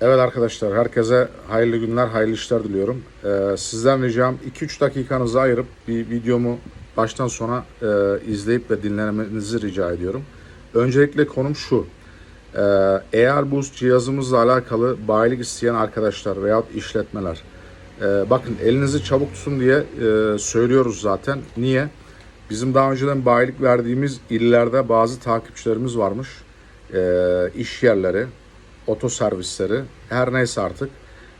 Evet arkadaşlar herkese hayırlı günler, hayırlı işler diliyorum. Ee, sizden ricam 2-3 dakikanızı ayırıp bir videomu baştan sona e, izleyip ve dinlemenizi rica ediyorum. Öncelikle konum şu. Ee, eğer bu cihazımızla alakalı bayilik isteyen arkadaşlar veyahut işletmeler e, bakın elinizi çabuk tutun diye e, söylüyoruz zaten. Niye? Bizim daha önceden bayilik verdiğimiz illerde bazı takipçilerimiz varmış. E, iş yerleri, otoservisleri her neyse artık.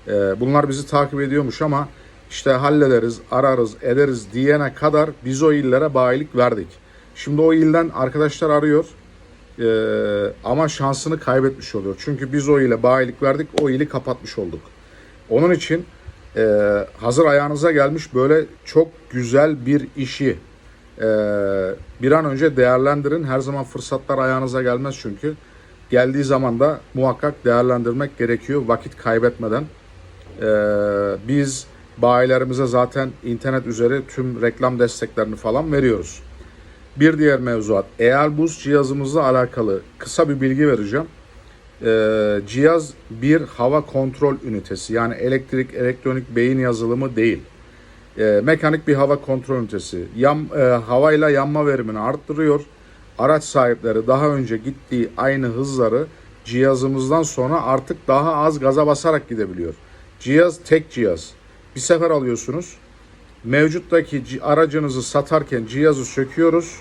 E, bunlar bizi takip ediyormuş ama işte hallederiz, ararız, ederiz diyene kadar biz o illere bayilik verdik. Şimdi o ilden arkadaşlar arıyor e, ama şansını kaybetmiş oluyor. Çünkü biz o ile bayilik verdik, o ili kapatmış olduk. Onun için e, hazır ayağınıza gelmiş böyle çok güzel bir işi e, bir an önce değerlendirin. Her zaman fırsatlar ayağınıza gelmez çünkü. Geldiği zaman da muhakkak değerlendirmek gerekiyor vakit kaybetmeden. E, biz bayilerimize zaten internet üzeri tüm reklam desteklerini falan veriyoruz. Bir diğer mevzuat Airbus cihazımızla alakalı kısa bir bilgi vereceğim. Ee, cihaz bir hava kontrol ünitesi yani elektrik elektronik beyin yazılımı değil. Ee, mekanik bir hava kontrol ünitesi. Yan, e, havayla yanma verimini arttırıyor. Araç sahipleri daha önce gittiği aynı hızları cihazımızdan sonra artık daha az gaza basarak gidebiliyor. Cihaz tek cihaz. Bir sefer alıyorsunuz. Mevcuttaki aracınızı satarken cihazı söküyoruz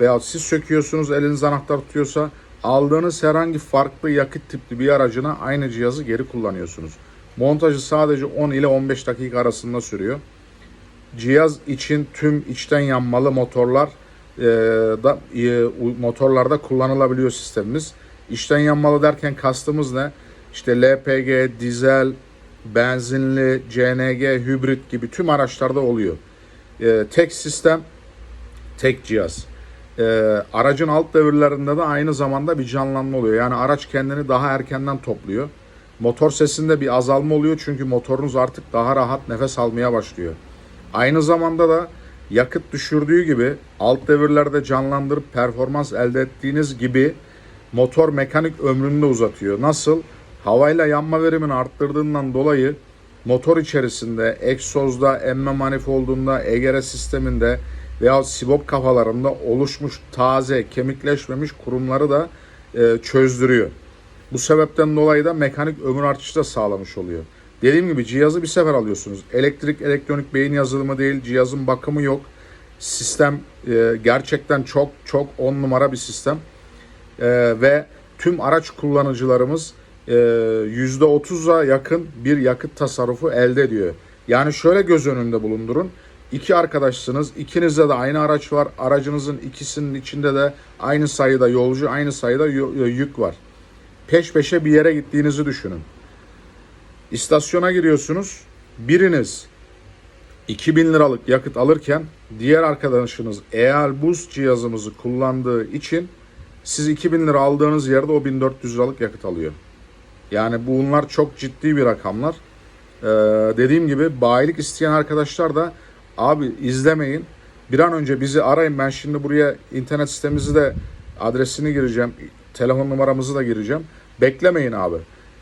veya siz söküyorsunuz eliniz anahtar tutuyorsa aldığınız herhangi farklı yakıt tipli bir aracına aynı cihazı geri kullanıyorsunuz. Montajı sadece 10 ile 15 dakika arasında sürüyor. Cihaz için tüm içten yanmalı motorlar da e, motorlarda kullanılabiliyor sistemimiz. İçten yanmalı derken kastımız ne? İşte LPG, dizel, benzinli, CNG, hibrit gibi tüm araçlarda oluyor. E, tek sistem, tek cihaz. E, aracın alt devirlerinde de aynı zamanda bir canlanma oluyor. Yani araç kendini daha erkenden topluyor. Motor sesinde bir azalma oluyor çünkü motorunuz artık daha rahat nefes almaya başlıyor. Aynı zamanda da yakıt düşürdüğü gibi alt devirlerde canlandırıp performans elde ettiğiniz gibi motor mekanik ömrünü de uzatıyor. Nasıl? Havayla yanma verimini arttırdığından dolayı motor içerisinde, egzozda, emme manifoldunda, egere sisteminde veya sibop kafalarında oluşmuş taze, kemikleşmemiş kurumları da e, çözdürüyor. Bu sebepten dolayı da mekanik ömür artışı da sağlamış oluyor. Dediğim gibi cihazı bir sefer alıyorsunuz. Elektrik, elektronik beyin yazılımı değil, cihazın bakımı yok. Sistem e, gerçekten çok çok on numara bir sistem. E, ve tüm araç kullanıcılarımız e, %30'a yakın bir yakıt tasarrufu elde ediyor. Yani şöyle göz önünde bulundurun. İki arkadaşsınız, ikinizde de aynı araç var. Aracınızın ikisinin içinde de aynı sayıda yolcu, aynı sayıda yo- yük var. Peş peşe bir yere gittiğinizi düşünün. İstasyona giriyorsunuz. Biriniz 2000 liralık yakıt alırken diğer arkadaşınız Ealbus cihazımızı kullandığı için siz 2000 lira aldığınız yerde o 1400 liralık yakıt alıyor. Yani bunlar çok ciddi bir rakamlar. Ee, dediğim gibi bayilik isteyen arkadaşlar da abi izlemeyin. Bir an önce bizi arayın. Ben şimdi buraya internet sitemizi de adresini gireceğim. Telefon numaramızı da gireceğim. Beklemeyin abi.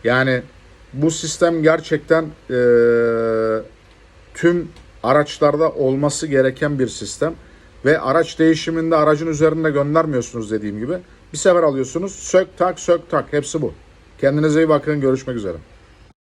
Yani bu sistem gerçekten eee, tüm araçlarda olması gereken bir sistem. Ve araç değişiminde aracın üzerinde göndermiyorsunuz dediğim gibi. Bir sefer alıyorsunuz. Sök tak sök tak. Hepsi bu. Kendinize iyi bakın. Görüşmek üzere.